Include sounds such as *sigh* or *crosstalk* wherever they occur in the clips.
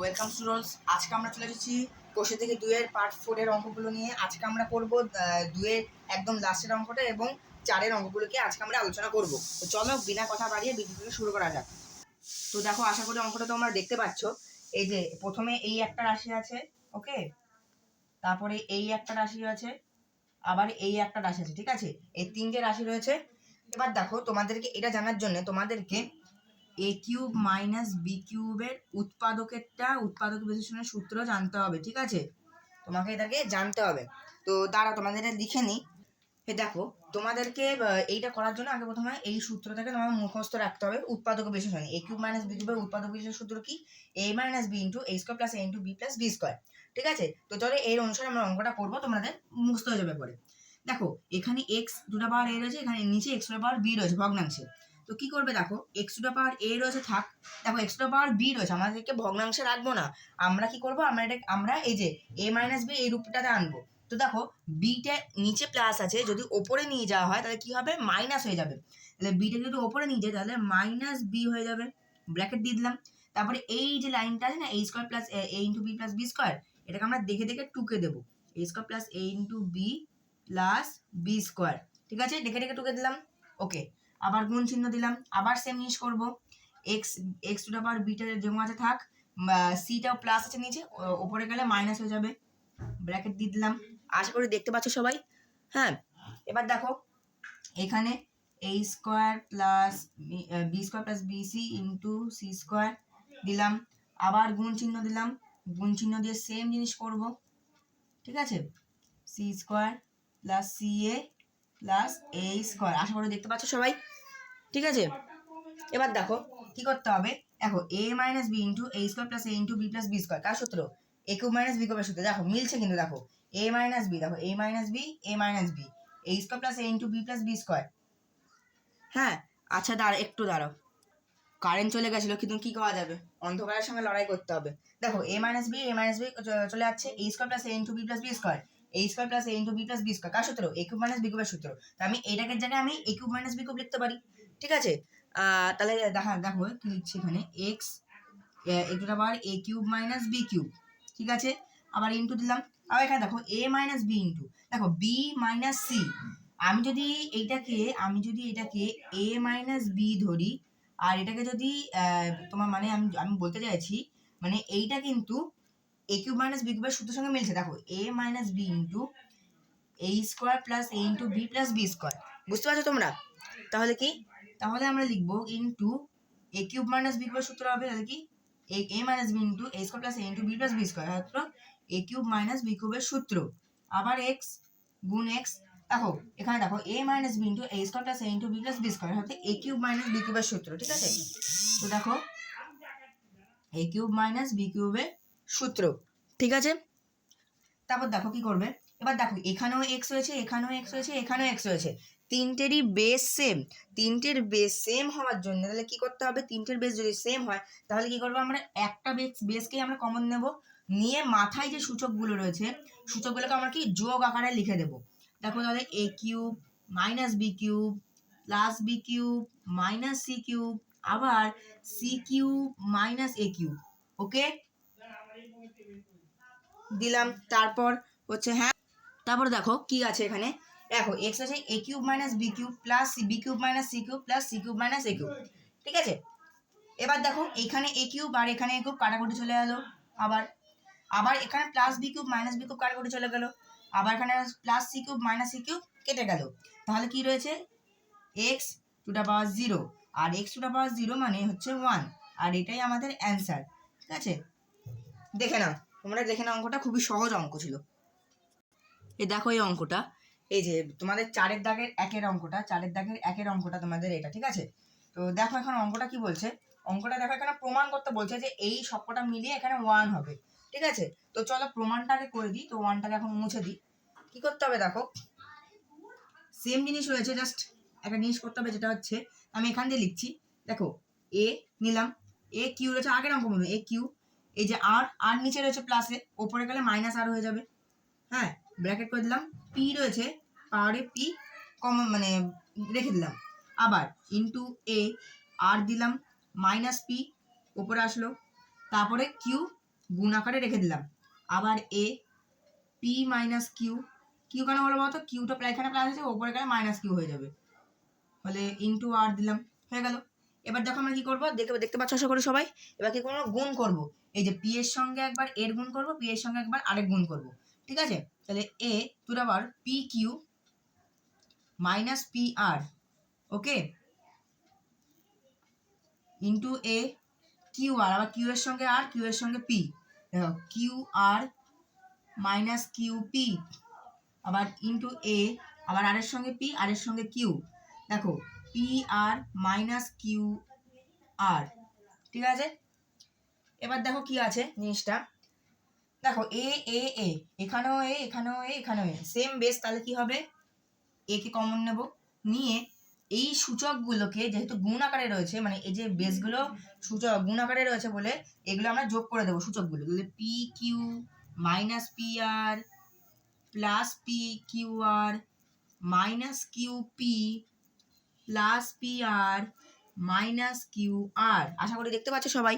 Welcome students আজকে আমরা চলে এসেছি কোষে থেকে দুয়ের পার্ট ফোরের অঙ্কগুলো নিয়ে। আজকে আমরা করব দুয়ের একদম লাস্টের অঙ্কটা এবং চারের অঙ্কগুলোকে আজকে আমরা আলোচনা করব। তো চলো বিনা কথা বাড়িয়ে ভিডিওটাকে শুরু করা যাক। তো দেখো, আশা করি অঙ্কটা তোমরা দেখতে পাচ্ছ। এই যে, প্রথমে এই একটা রাশি আছে, ওকে? তারপরে এই একটা রাশি আছে, আবার এই একটা রাশি আছে, ঠিক আছে? এই তিনটে রাশি রয়েছে। এবার দেখো, তোমাদেরকে এটা জানার জন্য তোমাদেরকে এ কিউব মাইনাস বি কিউবের উৎপাদকেরটা, উৎপাদক বিশ্লেষণের সূত্র জানতে হবে, ঠিক আছে? তোমাকে এটাকে জানতে হবে। তো দাঁড়া তোমাদের লিখে নিই। এ দেখো, তোমাদেরকে এইটা করার জন্য আগে প্রথমে এই সূত্রটাকে তোমার মুখস্থ রাখতে হবে উৎপাদক বিশ্লেষণ। এ কিউব মাইনাস বি কিউবের উৎপাদক বিশ্লেষণ সূত্র কি? A minus B into A square plus A into B plus B square ঠিক আছে? তো চলো, এর অনুসারে আমরা অঙ্কটা করব, তোমাদের মুখস্থ হয়ে যাবে পরে দেখো, এখানে এক্স দুটা পাওয়ার এ রয়েছে, এখানে নিচে এক্স টু পাওয়ার বি রয়েছে, ভগ্নাংশে। তো কি করবে দেখো এক্স টু পাওয়ার এ রয়েছে, থাক। দেখো এক্স টু পাওয়ার বি রয়েছে, আমাদেরকে ভগ্নাংশে রাখব না। আমরা কি করব? আমরা এটা, আমরা এই যে এ মাইনাস বি এই রূপটাতে আনব। তো দেখো বিটা নিচে প্লাস আছে, যদি ওপরে নিয়ে যাওয়া হয়, তাহলে কি হবে? মাইনাস হয়ে যাবে। তাহলে বিটা যদি ওপরে নিয়ে যায়, তাহলে মাইনাস বি হয়ে যাবে। ব্র্যাকেট দিয়ে দিলাম। তারপরে এই যে লাইনটা আছে না এই square plus A into B plus B square এটাকে আমরা দেখে দেখে টুকে দেবো। A square plus A into B plus B square ঠিক আছে? দেখে দেখে টুকে দিলাম। ওকে আবার গুণ চিহ্ন দিলাম, আবার সেম জিনিস করব। X X two power beta যেমন আছে থাক সিটাও প্লাস আছে নিচে ওপরে গেলে মাইনাস হয়ে যাবে। ব্র্যাকেট দিয়ে দিলাম। আশা করি দেখতে পাচ্ছ সবাই। হ্যাঁ এবার দেখো, এখানে A square plus B square plus BC into C square দিলাম। আবার গুণ চিহ্ন দিলাম। গুণ চিহ্ন দিয়ে সেম জিনিস করব। ঠিক আছে? C square plus C A plus A square আশা করি দেখতে পাচ্ছ সবাই। ঠিক আছে? এবার দেখো, কি করতে হবে? দেখো A minus B into A square plus A into B plus B square কার সূত্র? এ কিউব মাইনাস বি কিউবের সূত্র। দেখো, মিলছে কিন্তু, দেখো। এ মাইনাস বি দেখো A minus B A minus B A square plus A into B plus B square হ্যাঁ? আচ্ছা দাঁড়া, একটু দাঁড়াও। কারেন্ট চলে গেছিল, কিন্তু কি করা যাবে? অন্ধকারের সঙ্গে লড়াই করতে হবে। দেখো A minus B A minus B চলে যাচ্ছে। A square plus A into B plus B square A square plus A into B plus B square কার সূত্র? এ কিউব মাইনাস বি কিউবের সূত্র। তো আমি এটাকে জায়গায় আমি A cube minus B cube লিখতে পারি। ঠিক আছে? তাহলে দেখা, দেখো, কি লিখছি এখানে? এক্স এটুটা আবার A cube minus B cube ঠিক আছে? আবার ইন্টু দিলাম। আবার এখানে দেখো এ মাইনাস বি ইন্টু দেখো বি মাইনাস সি আমি যদি এইটাকে, আমি যদি এটাকে এ মাইনাস বি ধরি, আর এটাকে যদি তোমার মানে আমি আমি বলতে চাইছি মানে এইটা কিন্তু এ কিউব মাইনাস বি কিউবের সূত্রের সঙ্গে মিলছে। দেখো A minus B into A square plus A into B plus B square বুঝতে পারছ তোমরা? তাহলে কি? তাহলে আমরা লিখব into A cube minus B কিউবের সূত্র হবে, তাহলে কি? A A minus B into A square plus A into B plus B square সূত্র এ কিউব মাইনাস বি কিউবের সূত্র। আবার এক্স গুণ এক্স দেখো, এখানে দেখো A minus B into A square plus A into B plus B square হচ্ছে A cube minus B কিউবের সূত্র, ঠিক আছে? তো দেখো এ কিউব মাইনাস বি কিউবের সূত্র, ঠিক আছে? তারপর দেখো কি করবে? এবার দেখো, এখানেও এক্স রয়েছে, এখানেও এক্স রয়েছে, এখানেও এক্স রয়েছে। তিনটেরই বেস সেম তিনটের বেস সেম হওয়ার জন্য, তাহলে কি করতে হবে? তিনটের বেস যদি সেম হয়, তাহলে কি করব আমরা? একটা বেস বেসকেই আমরা কমন নেব? নিয়ে মাথায় যে সূচকগুলো রয়েছে, সূচকগুলোকে আমরা কি? যোগ আকারে লিখে দেবো। দেখো তাহলে A cube minus B cube plus B cube minus C cube আবার C cube minus A cube okay দিলাম। তারপর হচ্ছে হ্যাঁ তারপর দেখো কি আছে এখানে? দেখো এক্স আছে A cube minus B cube plus B cube minus C cube plus C cube minus A cube ঠিক আছে? এবার দেখো, এখানে এ কিউব আর এখানে এ কিউব কাটাকুটি চলে গেলো আবার আবার এখানে plus B cube minus B cube কাটাকুটি চলে গেলো, আবার এখানে plus C cube minus C cube কেটে গেল। তাহলে কি রয়েছে? X to the power zero R X to the power zero মানে হচ্ছে ওয়ান আর এটাই আমাদের অ্যান্সার ঠিক আছে? দেখে নাও, তোমরা দেখে নাও, অঙ্কটা খুবই সহজ অঙ্ক ছিল। এ দেখো এই অঙ্কটা এই যে তোমাদের চারের দাগের একের অঙ্কটা, চারের দাগের একের অঙ্কটা তোমাদের এটা, ঠিক আছে? তো দেখো এখন অঙ্কটা কি বলছে? অঙ্কটা দেখো এখানে প্রমাণ করতে বলছে যে এই সবকটা মিলিয়ে এখানে ওয়ান হবে, ঠিক আছে? তো চলো প্রমাণটাকে করে দিই, তো ওয়ানটাকে এখন মুছে দিই। কি করতে হবে দেখো? সেম জিনিস রয়েছে জাস্ট একটা জিনিস করতে হবে, যেটা হচ্ছে আমি এখান দিয়ে লিখছি, দেখো এ নিলাম এ কিউ রয়েছে, আগের অঙ্ক মনে এ কিউ এই যে আর আর নিচে রয়েছে প্লাসে ওপরে গেলে মাইনাস আর হয়ে যাবে হ্যাঁ? ব্র্যাকেট করে দিলাম। পি রয়েছে পাওয়ারে পি কম মানে রেখে দিলাম। আবার ইন্টু এ আর দিলাম মাইনাস পি ওপরে আসলো। তারপরে কিউ গুণ আকারে রেখে দিলাম। আবার A P minus Q Q কেন হলো বলতো? কিউটা প্রায় এখানে প্লাস আছে, ওপরে গেলে মাইনাস কিউ হয়ে যাবে। তাহলে ইন্টু আর দিলাম, হয়ে গেল। এবার দেখো আমরা কি করব? দেখতে দেখতে পাচ্ছ আশা করি সবাই? এবার কি করব? গুণ করব। এই যে পি এর সঙ্গে একবার এর গুণ করব পি এর সঙ্গে একবার আরেক গুণ করব। ঠিক আছে? তাহলে এ টু আবার P Q minus P R okay into A Q R আবার কিউ এর সঙ্গে আর কিউ এর সঙ্গে পি দেখো Q R minus Q P আবার ইন্টু এ আবার আর এর সঙ্গে পি আর এর সঙ্গে কিউ দেখো P R minus Q R ঠিক আছে? এবার দেখো কি আছে জিনিসটা। দেখো, এ এ এ, এখানেও এ এখানেও এ এখানেও এ। সেম বেস তাহলে কি হবে? এ কে কমন নেব। নিয়ে এই সূচকগুলোকে যেহেতু গুণ আকারে রয়েছে মানে এই যে বেসগুলো সূচক গুণ আকারে রয়েছে বলে, এগুলো আমরা যোগ করে দেবো সূচকগুলো। P Q minus P R plus P Q R minus Q P plus P R minus Q R আশা করি দেখতে পাচ্ছ সবাই?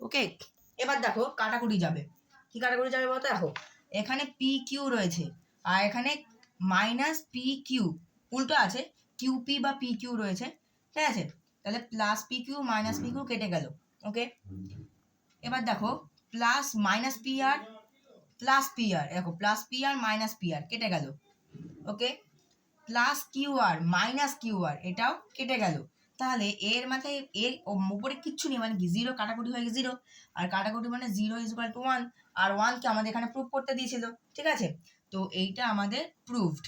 ওকে এবার দেখো, কাটাকুটি যাবে। কি কাটাকুটি যাবে বলতো দেখো, এখানে পি কিউ রয়েছে। আর এখানে মাইনাস পি কিউ উল্টো আছে। কিউ পি বা পি কিউ রয়েছে। ঠিক আছে? তাহলে plus P Q minus P Q কেটে গেল। ওকে এবার দেখো plus minus P R plus P R. দেখো plus P R minus P R কেটে গেল। Okay plus Q R minus Q R, এটাও কেটে গেল। তাহলে এর মাথায় এর উপরে কিচ্ছু নেই মানে কি? জিরো কাটাকুটি হয়ে গেছে জিরো আর কাটাকুটি মানে জিরো ইজ টু ওয়ান আর ওয়ানকে আমাদের এখানে প্রুভ করতে দিয়েছিল। ঠিক আছে? তো এইটা আমাদের প্রুভড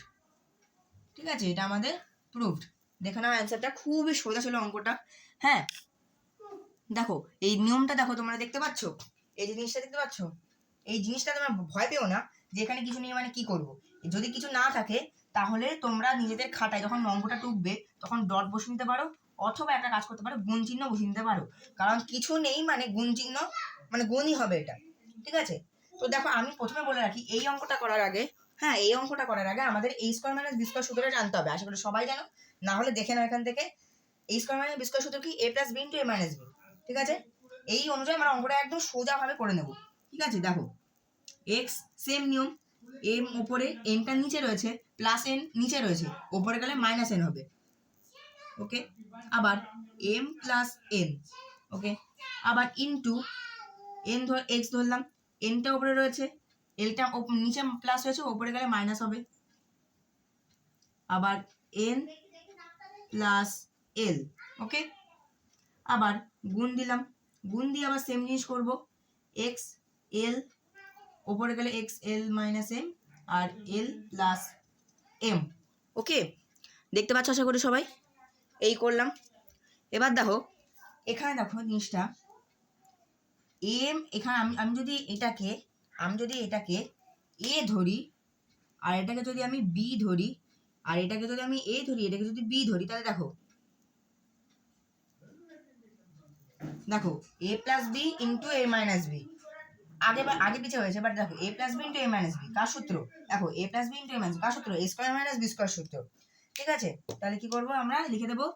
ঠিক আছে? এটা আমাদের প্রুভড দেখে নাও অ্যান্সারটা খুবই সোজা ছিল অঙ্কটা। হ্যাঁ? দেখো, এই নিয়মটা দেখো, তোমরা দেখতে পাচ্ছ? এই জিনিসটা দেখতে পাচ্ছ? এই জিনিসটা তোমরা ভয় পেও না যে এখানে কিছু নেই মানে কি করব? যদি কিছু না থাকে, তাহলে তোমরা নিজেদের খাতায় যখন অঙ্কটা টুকবে, তখন ডট বসে নিতে পারো। অথবা একটা কাজ করতে পারো গুণ চিহ্ন বসে নিতে পারো। কারণ কিছু নেই মানে গুণ চিহ্ন মানে গুণই হবে এটা। ঠিক আছে? তো দেখো, আমি প্রথমে বলে রাখি, এই অঙ্কটা করার আগে হ্যাঁ এই অঙ্কটা করার আগে আমাদের এই স্কোয়ার মাইনাস বি স্কোয়ার সূত্রটা জানতে হবে। আশা করি সবাই জানো। না হলে দেখে নাও এখান থেকে। এই স্কোয়ার মাইনাস বি স্কোয়ার সূত্র কি? A plus B into A minus B ঠিক আছে? এই অনুযায়ী আমরা অঙ্কটা একদম সোজাভাবে করে নেব। ঠিক আছে? দেখো এক্স সেম নিয়ম। এম ওপরে এনটা নিচে রয়েছে প্লাস এন নিচে রয়েছে। ওপরে গেলে মাইনাস এন হবে। ওকে আবার এম প্লাস এন ওকে আবার ইনটু এন ধর এক্স ধরলাম এনটা ওপরে রয়েছে এলটা নিচে প্লাস হয়েছে, ওপরে গেলে মাইনাস হবে। আবার এন প্লাস এল ওকে আবার গুণ দিলাম, গুণ দিয়ে আবার সেম জিনিস করব। এক্স এল ওপরে গেলে এক্স এল মাইনাস এম আর এল প্লাস এম ওকে দেখতে পাচ্ছ আশা করি সবাই? এই করলাম। এবার দেখো, এখানে দেখো জিনিসটা। এম এখানে আমি আমি যদি এটাকে, আমি যদি এটাকে এ ধরি, আর এটাকে যদি আমি বি ধরি, আর এটাকে যদি আমি এ ধরি, এটাকে যদি বি ধরি, তাহলে দেখো দেখো A plus B into A minus B আগে আগে পিছিয়ে হয়েছে বাট দেখো A plus B into A minus B কার সূত্র? দেখো A plus B into A minus কার সূত্র? A square minus B square সূত্র। ঠিক আছে? তাহলে কি করব আমরা? লিখে দেবো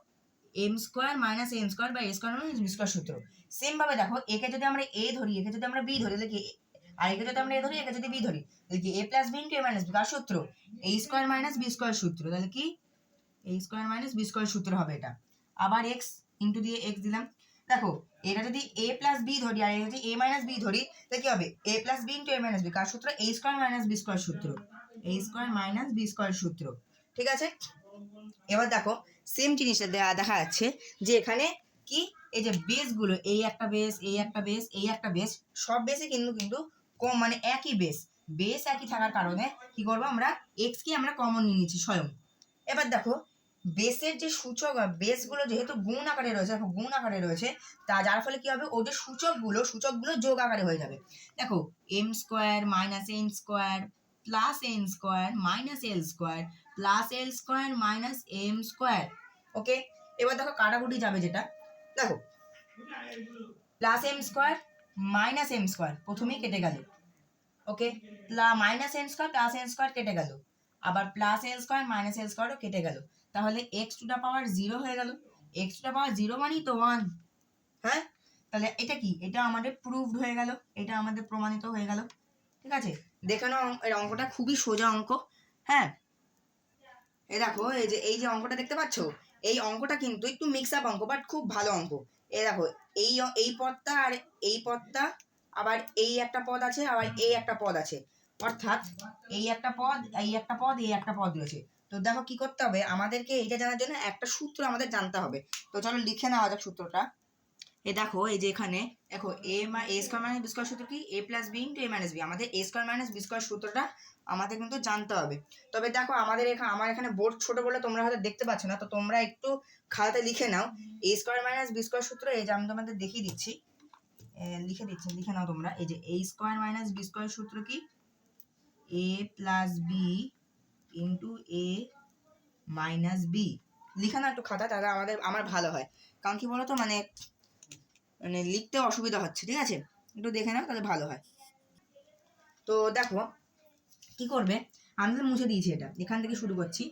M square minus M square বা A square minus B square সূত্র। সেম ভাবে দেখো একে যদি আমরা এ ধরি একে যদি আমরা বি ধরি, তাহলে কি আর একে যদি আমরা এ ধরি একে যদি বি ধরি, তাহলে কি A plus B into A minus B কার সূত্র। A square minus B square সূত্র, তাহলে কি? A square minus B square সূত্র হবে এটা। আবার এক্স ইন্টু দিয়ে এক্স দিলাম। দেখো, এটা যদি এ প্লাস বি ধরি আর এটা যদি এ মাইনাস বি ধরি, তাহলে কি হবে? A plus B into A minus B কার সূত্র A square minus B square সূত্র। A square minus B square সূত্র। ঠিক আছে? এবার দেখো সেম জিনিসটা দেখা যাচ্ছে যে এখানে কি? এই যে বেসগুলো এই একটা বেস এই একটা বেস এই একটা বেস সব বেসে কিন্তু কিন্তু কম মানে একই বেস বেস একই থাকার কারণে কি করব আমরা? এক্স কে আমরা কমন নিয়ে নিচ্ছি স্বয়ং। এবার দেখো বেসের যে সূচক বেসগুলো যেহেতু গুণ আকারে রয়েছে, দেখো গুণ আকারে রয়েছে, তা যার ফলে কি হবে? ওদের সূচকগুলো সূচকগুলো যোগ আকারে হয়ে যাবে। দেখো M square minus N square plus N square minus L square plus L square minus M square okay এবার দেখো কাটাকুটি যাবে যেটা। দেখো plus M square minus M square প্রথমেই কেটে গেল okay minus N square plus N square কেটে গেল। আবার plus L square minus L স্কোয়ারও কেটে গেল। তাহলে এক্স টু পাওয়ার জিরো হয়ে গেল। এক্স টু পাওয়ার জিরো মানেই তো ওয়ান হ্যাঁ? তাহলে এটা কি? এটা আমাদের প্রুভড হয়ে গেল, এটা আমাদের প্রমাণিত হয়ে গেল, ঠিক আছে? দেখে নাও এর অঙ্কটা, খুবই সোজা অঙ্ক হ্যাঁ? এই দেখো, এই যে এই যে অঙ্কটা দেখতে পাচ্ছ? এই অঙ্কটা কিন্তু একটু মিক্স আপ অঙ্ক বাট খুব ভালো অঙ্ক। এ দেখো, এই এই পদটা আর এই পদটা, আবার এই একটা পদ আছে, আবার এই একটা পদ আছে। অর্থাৎ এই একটা পদ, এই একটা পদ, এই একটা পদ রয়েছে। তো দেখো কি করতে হবে? আমাদেরকে এইটা জানার জন্য একটা সূত্র আমাদের জানতে হবে। তো চলো লিখে নেওয়া যাক সূত্রটা। এ দেখো, এই যে এখানে, দেখো এ মা A square minus B square সূত্র কি? A plus B into A minus B আমাদের A square minus B square সূত্রটা আমাদের কিন্তু জানতে হবে। তবে দেখো, আমাদের এখানে আমার এখানে বোর্ড ছোট বলে তোমরা হয়তো দেখতে পাচ্ছ না, তো তোমরা একটু খাতাতে লিখে নাও। A square minus B square সূত্র, এই যে আমি তোমাদের দেখিয়ে দিচ্ছি। লিখে দিচ্ছি, লিখে নাও তোমরা। এই যে A square minus B square সূত্র কি? A plus B into A minus B লিখে না একটু খাতা, তাহলে আমাদের, আমার ভালো হয়। কারণ কি বলতো মানে মানে লিখতে অসুবিধা হচ্ছে, ঠিক আছে? একটু দেখে নাও, তাহলে ভালো হয়। তো দেখো, কি করবে? আমি তো মুছে দিয়েছি এটা, এখান থেকে শুরু করছি।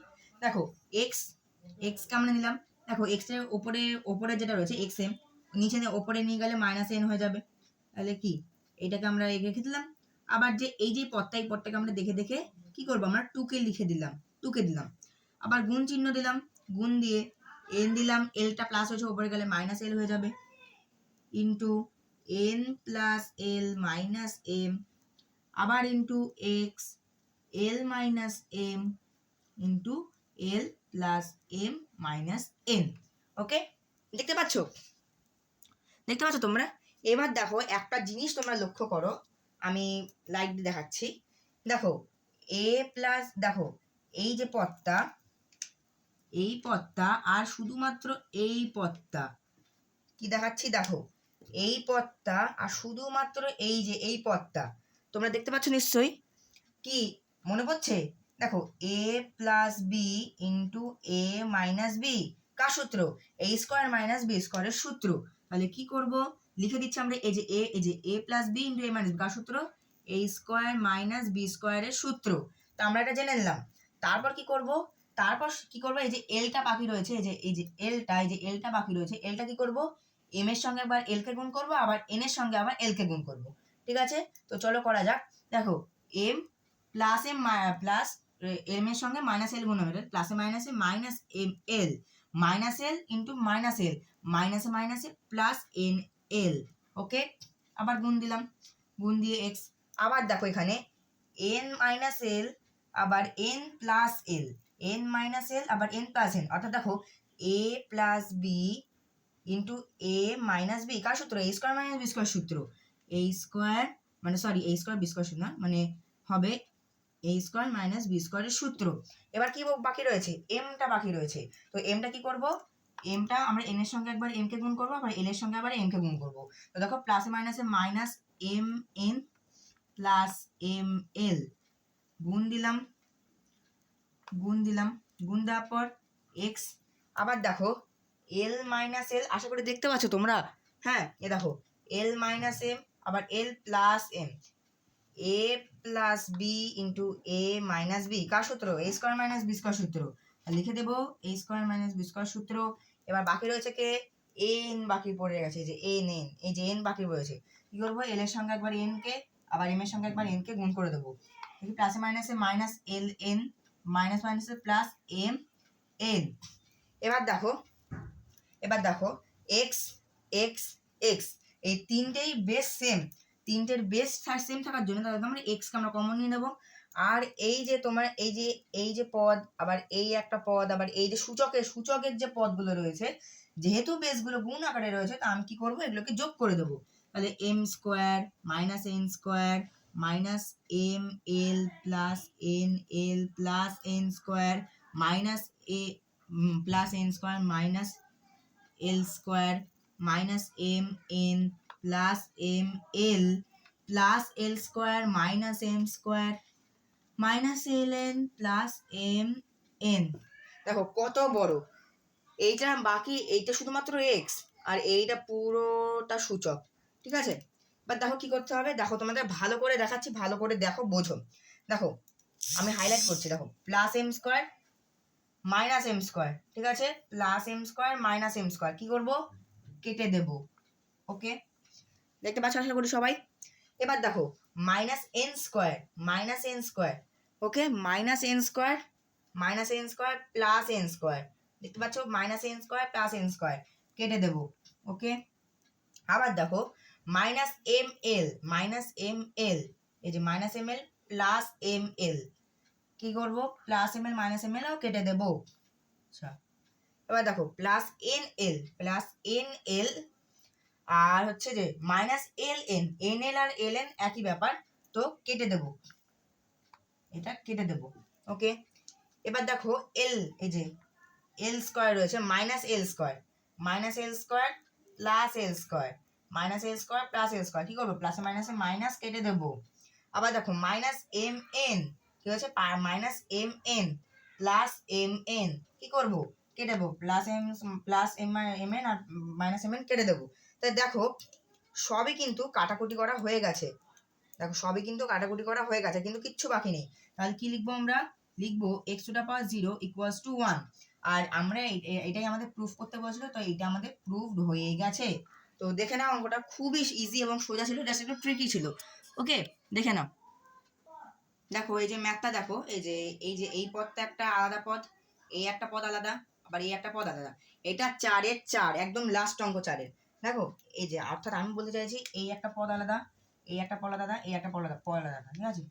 দেখো এক্স এক্সকে আমরা নিলাম? দেখো এক্সের ওপরে ওপরে যেটা রয়েছে এক্স এম নিচে ওপরে নিয়ে গেলে মাইনাস এন হয়ে যাবে। তাহলে কি? এটাকে আমরা রেখে দিলাম। আবার যে এই যে পদটা, এই পদটাকে আমরা দেখে দেখে কি করব? আমরা টুকে লিখে দিলাম টুকে দিলাম। আবার গুণ চিহ্ন দিলাম, গুণ দিয়ে এন দিলাম এলটা প্লাস হয়েছে, ওপরে গেলে মাইনাস এল হয়ে যাবে। Into N plus L minus M আবার into X L minus M into L plus M minus N okay দেখতে পাচ্ছ? দেখতে পাচ্ছ তোমরা? এবার দেখো, একটা জিনিস তোমরা লক্ষ্য করো, আমি লাইট দেখাচ্ছি। দেখো এ প্লাস দেখো, এই যে পদটা এই পদটা আর শুধুমাত্র এই পদটা কি দেখাচ্ছি? দেখো এই পদটা আর শুধুমাত্র এই যে এই পদটা, তোমরা দেখতে পাচ্ছ নিশ্চয়ই? কি? মনে পড়ছে? দেখো A plus B into A minus B কার সূত্র? এ স্কোয়ার মাইনাস বি স্কোয়ারের সূত্র। তাহলে কি করব? লিখে দিচ্ছি আমরা এই যে এ এই যে A plus B into A minus কার সূত্র? এ স্কোয়ার মাইনাস বি স্কোয়ারের সূত্র। তো আমরা এটা জেনে নিলাম। তারপর কি করব? তারপর কি করব? এই যে এলটা বাকি রয়েছে, এই যে এই যে এলটা এই যে এলটা বাকি রয়েছে এলটা কি করব? এম এর সঙ্গে একবার এল কে গুণ করব, আবার এন এর সঙ্গে আবার এল কে গুণ করব। ঠিক আছে? তো চলো করা যাক। দেখো M plus M plus M এর সঙ্গে মাইনাস এল গুণ হবে। প্লাসে মাইনাসে minus M L minus L into minus L মাইনাসে মাইনাসে প্লাস এন এল ওকে আবার গুণ দিলাম। গুণ দিয়ে এক্স আবার দেখো এখানে এন মাইনাস এল আবার N plus L N minus L আবার এন প্লাস এন অর্থাৎ দেখো A plus B into A minus B কার সূত্র? A square minus B square সূত্র। এ স্কোয়ার মানে sorry A square B square সূত্র মানে হবে এ স্কোয়ার মাইনাস বি স্কোয়ারের সূত্র। এবার কি বাকি রয়েছে? এমটা বাকি রয়েছে। তো এমটা কি করব? এমটা আমরা এন এর সঙ্গে একবার এম কে গুণ করব, আবার এল এর সঙ্গে আবার এম কে গুণ করব। তো দেখো প্লাসে মাইনাসে minus M N plus M L গুণ দিলাম গুণ দিলাম, গুণ দেওয়ার পর এক্স আবার দেখো এল মাইনাস এল আশা করি দেখতে পাচ্ছ তোমরা? হ্যাঁ এ দেখো এল মাইনাস এম আবার L plus M A plus B into A minus B কার সূত্র? A square minus B square সূত্র। লিখে দেবো A square minus B square সূত্র। এবার বাকি রয়েছে কে? এন বাকি পড়ে গেছে যে এন এন এই যে এন বাকি রয়েছে। কি করব? এল এর সঙ্গে একবার এন কে, আবার এম এর সঙ্গে একবার এন কে গুণ করে দেবো। দেখি প্লাসে মাইনাসে মাইনাস এল এন মাইনাস মাইনাসে প্লাস এম এন এবার দেখো এবার দেখো এক্স এক্স এক্স এই তিনটেই বেশ সেম তিনটের বেস সেম থাকার জন্য তাহলে আমরা এক্সকে আমরা কমন নিয়ে নেব। আর এই যে তোমার, এই যে এই যে পদ, আবার এই একটা পদ, আবার এই যে সূচকের সূচকের যে পদগুলো রয়েছে, যেহেতু বেসগুলো গুণ আকারে রয়েছে, তা আমি কি করব? এগুলোকে যোগ করে দেবো। তাহলে M square minus N square minus M L plus N L plus N square minus A plus N square minus L square minus M N plus M L plus L square minus M square minus L N plus M N দেখো, কত বড়? এইটা বাকি, এইটা শুধুমাত্র x আর এইটা পুরোটা সূচক, ঠিক আছে? এবার দেখো কি করতে হবে? দেখো, তোমাদের ভালো করে দেখাচ্ছি, ভালো করে দেখো, বোঝো। দেখো, আমি হাইলাইট করছি, দেখো plus M square minus M square ঠিক আছে? Plus M square minus M square কি করব? কেটে দেবো ওকে দেখতে পাচ্ছ, আশা করি সবাই? এবার দেখো minus N square minus N square okay minus N square minus N square plus N square দেখতে পাচ্ছ? Minus N square plus N square কেটে দেবো ওকে আবার দেখো minus M L minus M L এই যে minus M L plus M L কী করব? Plus M L minus M LO কেটে দেবো। আচ্ছা এবার দেখো plus N L plus N L আর হচ্ছে যে minus L N N L আর এল এন একই ব্যাপার, তো কেটে দেব। এটা কেটে দেব ওকে এবার দেখো এল এই যে এল স্কোয়ার রয়েছে minus L square minus L square plus L square minus L square plus L square কী করব? প্লাসে মাইনাসে মাইনাস কেটে দেবো। আবার দেখো মাইনাস এম এন কী হচ্ছে? Minus M N plus M N কী করব? কেটে দেবো। Plus M plus M M N আর মাইনাস এম এন কেটে দেবো। তাই দেখো, সবই কিন্তু কাটাকুটি করা হয়ে গেছে। দেখো, সবই কিন্তু কাটাকুটি করা হয়ে গেছে, কিন্তু কিচ্ছু বাকি নেই। তাহলে কি লিখব আমরা? লিখব X to power zero equals to one আর আমরা এটাই আমাদের প্রুফ করতে বলছিল, তো এটা আমাদের প্রুফড হয়ে গেছে। তো দেখে নাও, অঙ্কটা খুবই ইজি এবং সোজা ছিল এটা একটু ট্রিকি ছিল। ওকে দেখে নাও। দেখো, এই যে ম্যাথটা দেখো, এই যে এই যে, এই পদটা একটা আলাদা পদ এই একটা পদ আলাদা, আবার এই একটা পদ আলাদা। এটা চারের চার, একদম লাস্ট অঙ্ক চারের। দেখো, এই যে, অর্থাৎ আমি বলতে চাইছি, এই একটা পদ আলাদা, এই একটা পদ আলাদা, এই একটা পদ আলাদা পদ আলাদা, ঠিক আছে?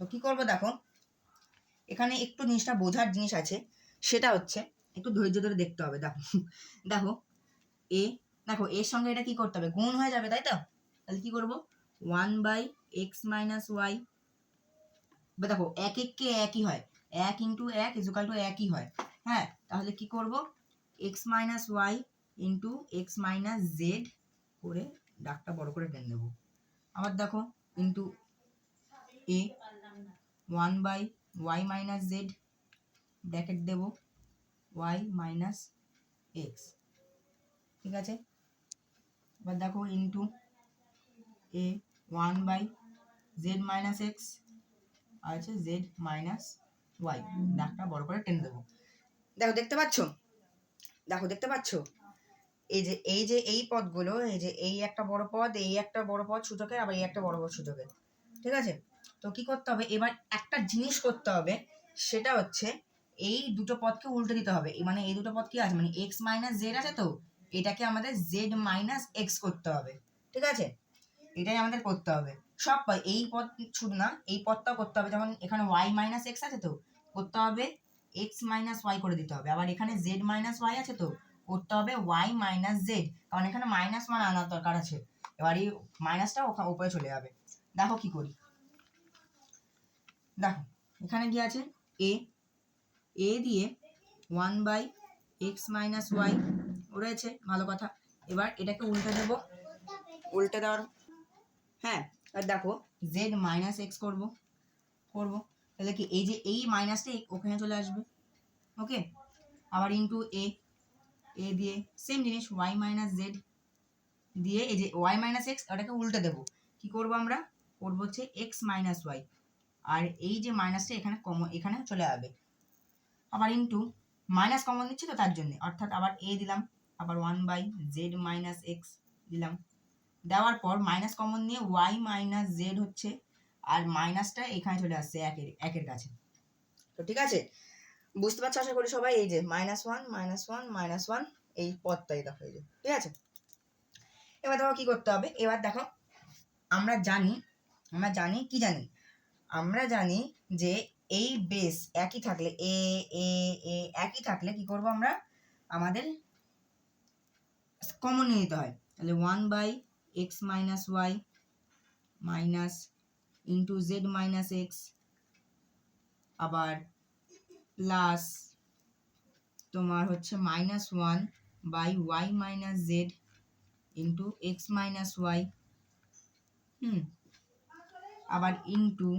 তো কি করব দেখো, এখানে একটু জিনিসটা বোঝার জিনিস আছে, সেটা হচ্ছে, একটু ধৈর্য ধরে দেখতে হবে, দেখো *laughs* দেখো, এ, দেখো, এর সঙ্গে এটা কি করতে হবে? গুণ হয়ে যাবে, তাই তো? তাহলে কি করব? One by X minus Y দেখো, এক এককে একই হয়। এক ইন্টু এক ইজুকাল টু একই হয়। হ্যাঁ তাহলে কি করব? X minus Y into X minus Z করে ডাকটা বড় করে টেনে দেবো আবার দেখো into A one by Y minus Z bracket Dev. Y minus x ঠিক আছে? এবার দেখো into A one by Z minus X আর হচ্ছে জেড মাইনাস ওয়াই ডাকটা বড় করে টেনে দেবো। দেখো, দেখতে পাচ্ছ? দেখো, দেখতে পাচ্ছ? এই যে এই যে এই পদগুলো, এই যে এই একটা বড় পদ, এই একটা বড় পদ সূচকের, আবার এই একটা বড় পদ সূচকের। ঠিক আছে? তো কি করতে হবে? এবার একটা জিনিস করতে হবে, সেটা হচ্ছে এই দুটো পদকে উল্টে দিতে হবে। মানে এই দুটো পদ কি আছে? মানে এক্স মাইনাস জেড আছে তো? এটাকে আমাদের জেড মাইনাস এক্স করতে হবে। ঠিক আছে? এটাই আমাদের করতে হবে। সব পদ, এই পদ শুধু না, এই পদটাও করতে হবে। যেমন এখানে ওয়াই মাইনাস এক্স আছে তো, করতে হবে এক্স মাইনাস ওয়াই করে দিতে হবে। আবার এখানে জেড মাইনাস ওয়াই আছে তো, করতে হবে ওয়াই মাইনাস জেড কারণ এখানে মাইনাস ওয়ান আনার দরকার আছে। এবার এই মাইনাসটা ওখানে উপরে চলে যাবে। দেখো কি করি। দেখো, এখানে কি আছে? এ এ দিয়ে one by X minus Y রয়েছে, ভালো কথা। এবার এটাকে উল্টে দেব। উল্টে দেওয়ার হ্যাঁ আর দেখো জেড মাইনাস এক্স করব করব। তাহলে কি এই যে এই মাইনাসটা ওখানে চলে আসবে? ওকে আবার ইন্টু এ এ দিয়ে সেম জিনিস ওয়াই মাইনাস জেড দিয়ে এই যে ওয়াই মাইনাস এক্স ওটাকে উল্টে দেবো। কি করব আমরা? করব হচ্ছে এক্স মাইনাস ওয়াই আর এই যে মাইনাসটা এখানে কমন এখানে চলে যাবে। আবার ইন্টু মাইনাস কমন দিচ্ছি তো তার জন্য। অর্থাৎ আবার এ দিলাম, আবার one by Z minus X দিলাম। দেওয়ার পর মাইনাস কমন নিয়ে ওয়াই মাইনাস জেড হচ্ছে, আর মাইনাসটা এখানে চলে আসছে একের একের কাছে। তো ঠিক আছে? বুঝতে পারছ আশা করি সবাই? এই যে minus one minus one minus one এই পদটাই দেখো, এই যে, ঠিক আছে? এবার দেখো কি করতে হবে? এবার দেখো, আমরা জানি আমরা জানি, কি জানি? আমরা জানি যে এই বেস একই থাকলে, এ এ এ, একই থাকলে কি করব আমরা? আমাদের কমন নিয়ে নিতে হয়। তাহলে one by X minus Y minus into Z minus X আবার প্লাস তোমার হচ্ছে minus one by Y minus Z into X minus Y হুম? আবার into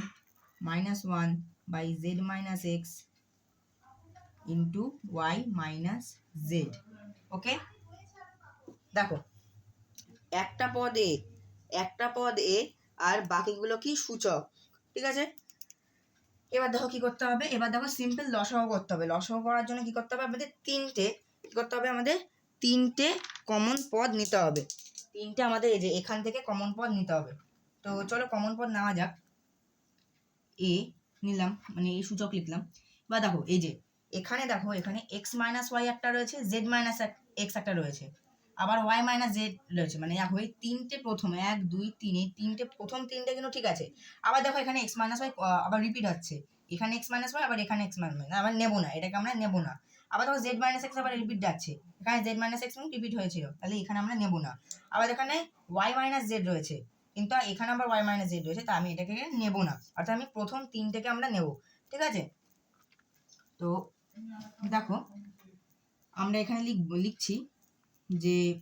minus one by Z minus X into Y minus Z okay দেখো একটা পদ এ একটা পদ এ আর বাকিগুলো কি? সূচক। ঠিক আছে? এবার দেখো কি করতে হবে? এবার দেখো সিম্পল লসাগু করতে হবে। লসাগু করার জন্য কি করতে হবে? আমাদের তিনটে, কি করতে হবে? আমাদের তিনটে কমন পদ নিতে হবে। তিনটে আমাদের এই যে এখান থেকে কমন পদ নিতে হবে। তো চলো কমন পদ নেওয়া যাক। এ, নিলাম মানে এই সূচক লিখলাম। বা দেখো, এই যে এখানে দেখো, এখানে এক্স মাইনাস ওয়াই একটা রয়েছে জেড মাইনাস এক্স একটা রয়েছে। আবার ওয়াই মাইনাস জেড রয়েছে মানে এই তিনটে প্রথম, এক, দুই, তিন, এই তিনটে প্রথম তিনটে কিন্তু ঠিক আছে। আবার দেখো এখানে এক্স মাইনাস ওয়াই আবার রিপিট হচ্ছে। এখানে এক্স মাইনাস ওয়াই আবার এখানে এক্স মাইনাস আবার নেব না, এটাকে আমরা নেব না। আবার দেখো জেড মাইনাস এক্স আবার রিপিট যাচ্ছে। এখানে জেড মাইনাস এক্স রিপিট হয়েছিল, তাহলে এখানে আমরা নেব না। আবার এখানে ওয়াই মাইনাস জেড রয়েছে, কিন্তু এখানে আবার ওয়াই মাইনাস জেড রয়েছে, তা আমি এটাকে নেব না, অর্থাৎ আমি প্রথম তিনটেকে আমরা নেব, ঠিক আছে? তো দেখো, আমরা এখানে লিখব, লিখছি যে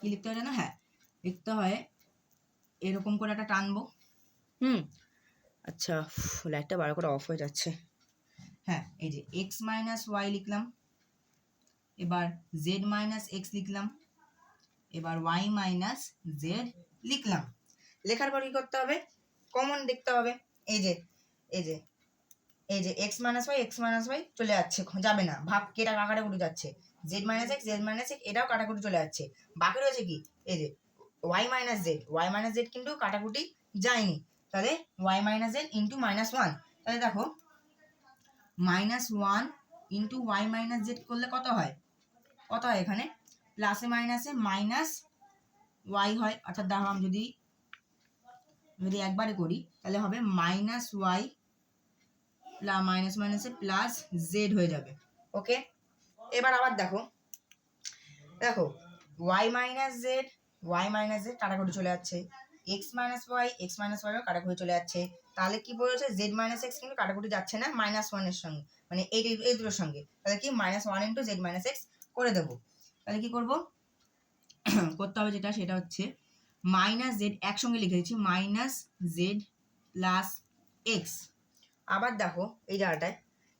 কি লিখতে হয় জানো? হ্যাঁ লিখতে হয় এরকম করে একটা টানবো। হুম। আচ্ছা লাইটটা বার করে অফ হয়ে যাচ্ছে। হ্যাঁ এই যে এক্স মাইনাস ওয়াই লিখলাম। এবার জেড মাইনাস এক্স লিখলাম। এবার ওয়াই মাইনাস জেড লিখলাম। লেখার পর কি করতে হবে? কমন দেখতে হবে। এই যে এই যে এই যে x minus y x minus y চলে যাচ্ছে যাবে না। ভাব কেটা কাকাটা উঠে যাচ্ছে। Z minus x z minus x এটাও কাটাকুটি চলে যাচ্ছে। বাকি রয়েছে কি? এই যে y minus z y minus z কিন্তু কাটাকুটি যায়নি। তাহলে y minus z into minus one তাহলে দেখো minus one into y minus z করলে কত হয়? কত হয় এখানে? প্লাসে মাইনাসে মাইনাস ওয়াই হয়। অর্থাৎ দেখো, আমি যদি যদি একবারে করি, তাহলে হবে মাইনাস ওয়াই মাইনাস মাইনাসে প্লাস জেড হয়ে যাবে। ওকে এবার আবার দেখো। দেখো y minus z y minus z কাটাকুটি চলে যাচ্ছে। X minus y x minus YO কাটাকুটি চলে যাচ্ছে। তাহলে কি বলেছে? জেড মাইনাস এক্স কিন্তু কাটাকুটি যাচ্ছে না মাইনাস ওয়ানের সঙ্গে। মানে এই এই দুটোর সঙ্গে। তাহলে কি? Minus one into z minus x করে দেবো। তাহলে কি করব? *clears throat* করতে হবে যেটা, সেটা হচ্ছে মাইনাস জেড একসঙ্গে লিখে দিচ্ছি মাইনাস জেড প্লাস এক্স আবার দেখো, এই জায়গাটায়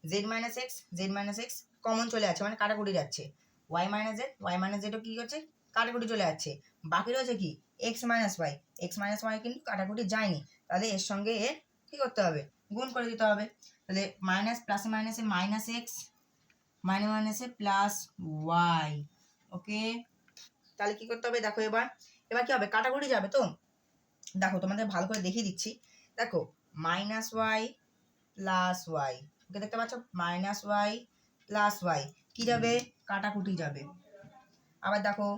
z minus x z minus x common চলে যাচ্ছে মানে কাটাকুটি যাচ্ছে। Y minus z y minus জেডও কী করছে? কাটাকুটি চলে যাচ্ছে। বাকি রয়েছে কি? X minus y x minus y কিন্তু কাটাকুটি যায়নি। তাহলে এর সঙ্গে এর কী করতে হবে? গুণ করে দিতে হবে। তাহলে মাইনাস প্লাসে মাইনাসে মাইনাস এক্স মাইনাস মাইনাসে প্লাস ওয়াই ওকে তাহলে কী করতে হবে? দেখো এবার এবার কী হবে? কাটাকুটি যাবে তো? দেখো তোমাদের ভালো করে দেখিয়ে দিচ্ছি। দেখো minus y plus y okay দেখতে পাচ্ছ? মাইনাস ওয়াই প্লাস ওয়াই কি যাবে? কাটাকুটি যাবে। আবার দেখো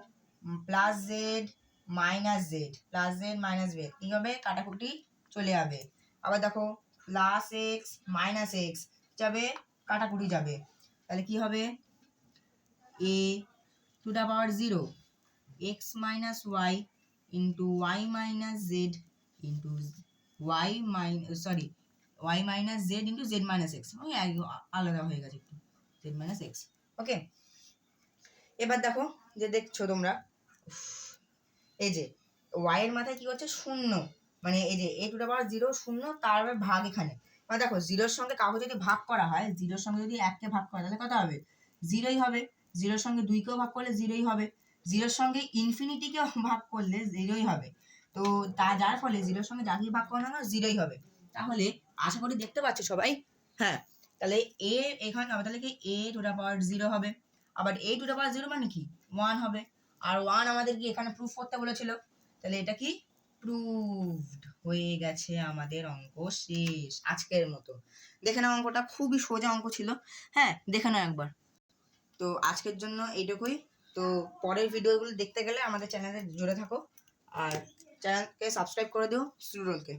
plus z minus z plus z minus z কী হবে? কাটাকুটি চলে যাবে। আবার দেখো প্লাস এক্স মাইনাস এক্স যাবে কাটাকুটি যাবে। তাহলে কি হবে? A to the power zero x minus y into y minus z into y minus sorry y minus z into z minus x আলাদা হয়ে গেছে। জেড মাইনাস এক্স ওকে এবার দেখো যে দেখছ তোমরা এই যে ওয়াই এর মাথায় কি হচ্ছে শূন্য। মানে এই যে a to the power zero শূন্য, তার ভাগ এখানে। মানে দেখো জিরোর সঙ্গে কাউকে যদি ভাগ করা হয় জিরোর সঙ্গে যদি এককে ভাগ করা তাহলে কত হবে? জিরোই হবে। জিরোর সঙ্গে দুইকেও ভাগ করলে জিরোই হবে। জিরোর সঙ্গে ইনফিনিটিকেও *laughs* ভাগ করলে জিরোই হবে। তো তা যার ফলে জিরোর সঙ্গে যাকেই ভাগ করানো জিরোই হবে। তাহলে আশা করি দেখতে পাচ্ছ সবাই হ্যাঁ তাহলে এ এখানে হবে, তাহলে কি a to the power zero হবে। আবার a to the power zero মানে কি? ওয়ান হবে। আর ওয়ান আমাদের কি এখানে প্রুফ করতে বলেছিল? তাহলে এটা কি? প্রুভড হয়ে গেছে আমাদের অঙ্ক শেষ, আজকের মতো। দেখে নাও অঙ্কটা, খুবই সোজা অঙ্ক ছিল। হ্যাঁ দেখে নাও একবার। তো আজকের জন্য এইটুকুই। তো পরের ভিডিওগুলো দেখতে গেলে আমাদের চ্যানেলে জুড়ে থাকো। আর চ্যানেলকে সাবস্ক্রাইব করে দিও স্টুডেন্টকে